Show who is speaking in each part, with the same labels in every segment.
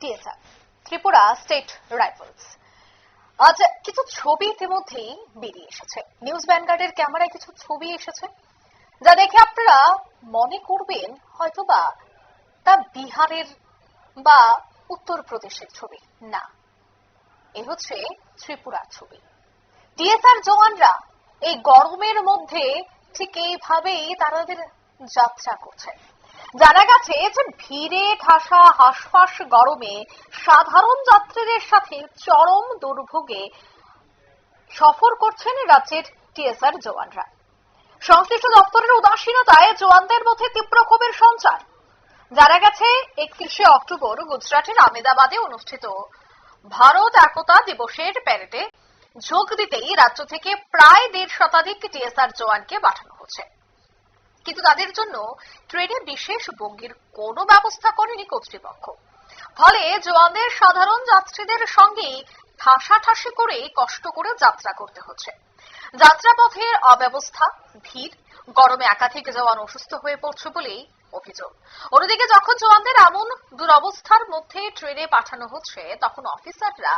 Speaker 1: TSR Tripura state rifles. আজ কিছু ছবি ইতিমধ্যেই বেরিয়ে এসেছে। নিউজ ভ্যানগার্ডের ক্যামেরায় কিছু ছবি এসেছে, যা দেখে আপনারা মনে করবেন হয়তোবা তা বিহারের বা উত্তরপ্রদেশের ছবি। না, এ হচ্ছে ত্রিপুরার ছবি। টিএসআর জওয়ানরা এই গরমের মধ্যে ঠিক এইভাবেই তাদের যাত্রা করছে জানা গেছে যে ভিড়ে ঠাসা হাসফাস গরমে সাধারণ যাত্রীদের সাথে চরম দুর্ভোগে সফর করছেন রাজ্যের টিএসআর জওয়ানরা। সংশ্লিষ্ট দপ্তরের উদাসীনতায় জওয়ানদের মধ্যে তীব্র ক্ষোভের সঞ্চার। জানা গেছে, একত্রিশে অক্টোবর গুজরাটের আমেদাবাদে অনুষ্ঠিত ভারত একতা দিবসের প্যারেডে যোগ দিতেই রাজ্য থেকে প্রায় দেড় শতাধিক টিএসআর জওয়ানকে পাঠানো হচ্ছে। কিন্তু তাদের জন্য ট্রেনে বিশেষ বঙ্গির কোনো ব্যবস্থা করেনি কর্তৃপক্ষ। ফলে জওয়ানদের সাধারণ যাত্রীদের সঙ্গেই ঠাসাঠাসি করে কষ্ট করে যাত্রা করতে হচ্ছে। যাত্রাপথের অব্যবস্থা, ভিড়, গরমে একাধিক জওয়ান অসুস্থ হয়ে পড়ছে বলেই অভিযোগ। অন্যদিকে যখন জওয়ানদের এমন দুরবস্থার মধ্যে ট্রেনে পাঠানো হচ্ছে, তখন অফিসাররা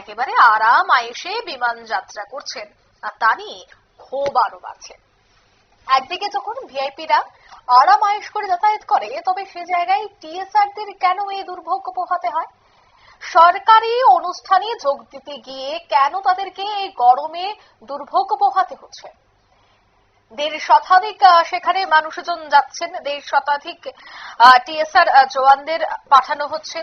Speaker 1: একেবারে আরাম আয়েসে বিমান যাত্রা করছেন, আর তা নিয়ে ক্ষোভ আরও বাড়ছে। একদিকে যখন ভিআইপিরা আরাম আয়েস করে যাতায়াত করে, তবে সে জায়গায় টিএসআরদের কেন এই দুর্ভোগ পোহাতে হয়? সরকারি অনুষ্ঠানে যোগ দিতে গিয়ে কেন তাদেরকে এই গরমে দুর্ভোগ পোহাতে হচ্ছে? দেড় শতাধিক সেখানে মানুষজন যাচ্ছেন, দেড় শতাধিক টিএসআর জওয়ানদের পাঠানো হচ্ছে।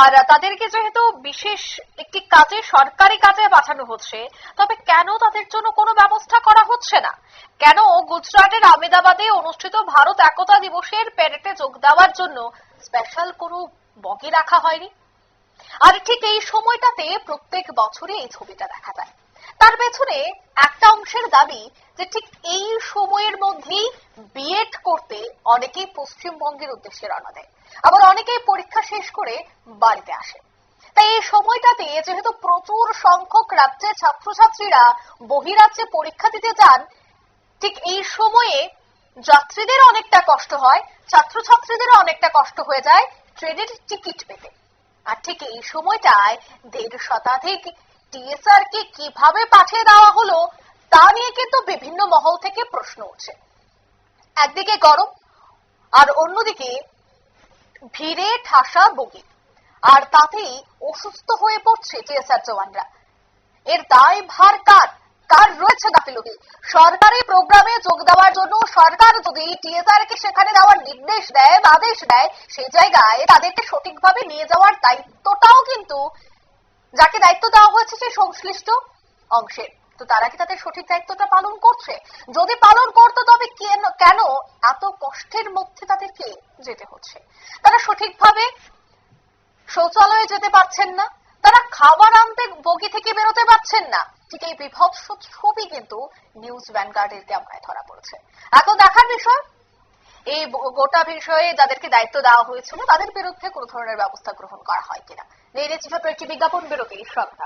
Speaker 1: আর তাদেরকে যেহেতু বিশেষ একটি কাজে, সরকারি কাজে পাঠানো হচ্ছে, তবে কেন তাদের জন্য কোনো ব্যবস্থা করা হচ্ছে না? কেন গুজরাটের আমেদাবাদে অনুষ্ঠিত ভারত একতা দিবসের প্যারেডে যোগ দেওয়ার জন্য স্পেশাল কোনো বগি রাখা হয়নি? আর ঠিক এই সময়টাতে প্রত্যেক বছরে এই ছবিটা দেখা যায়। তার পেছনে একটা অংশের দাবি যে ঠিক এই সময়ের মধ্যেই বিএড করতে অনেকেই পশ্চিমবঙ্গের উদ্দেশ্যে রওনা দেয়। আবার অনেকেই পরীক্ষা শেষ করে বাড়িতে আসে। তাই এই সময়টাতে যেহেতু প্রচুর সংখ্যক রাজ্যের ছাত্রছাত্রীরা বহিরাজ্যে পরীক্ষা দিতে যান, ঠিক এই সময়ে যাত্রীদের অনেকটা কষ্ট হয় ছাত্রছাত্রীদেরও অনেকটা কষ্ট হয়ে যায় ট্রেনের টিকিট পেতে। আর ঠিক এই সময়টায় দেড় শতাধিক টিএসআর কে কীভাবে পাঠিয়ে দেওয়া হলো, তা নিয়ে কিন্তু বিভিন্ন মহল থেকে প্রশ্ন উঠছে। একদিকে গরম, আর অন্যদিকে ভিড়ে ঠাসা বগি আর তাতেই অসুস্থ হয়ে পড়ছে টিএসআর জওয়ানরা। এর দায় ভার কার? কার রয়েছে গাফিলতি? সরকারি প্রোগ্রামে যোগ দেওয়ার জন্য সরকার যদি টিএসআর কে সেখানে দেওয়ার নির্দেশ দেয় বা আদেশ দেয়, সেই জায়গায় তাদেরকে সঠিকভাবে নিয়ে যাওয়ার দায়িত্বটাও কিন্তু যাকে দায়িত্ব দেওয়া হয়েছে সে সংশ্লিষ্ট অংশের। তো তারা কি তাদের সঠিক দায়িত্বটা পালন করছে? যদি পালন করতো তবে কেন কষ্টের মধ্যে তাদেরকে যেতে হচ্ছে। তারা সঠিকভাবে শৌচালয়ে যেতে পারছেন না, তারা খাবার আনতে বগি থেকে বেরোতে পারছেন না। ঠিক এই বিভৎস ছবি কিন্তু নিউজ ভ্যানগার্ডের ক্যামেরায় ধরা পড়েছে। এখন দেখার বিষয়? এই গোটা বিষয়ে যাদেরকে দায়িত্ব দেওয়া হয়েছিল, তাদের বিরুদ্ধে কোনো ধরনের ব্যবস্থা গ্রহণ করা হয় কিনা? ছোট একটি বিজ্ঞাপন বেরোতে স্বাগত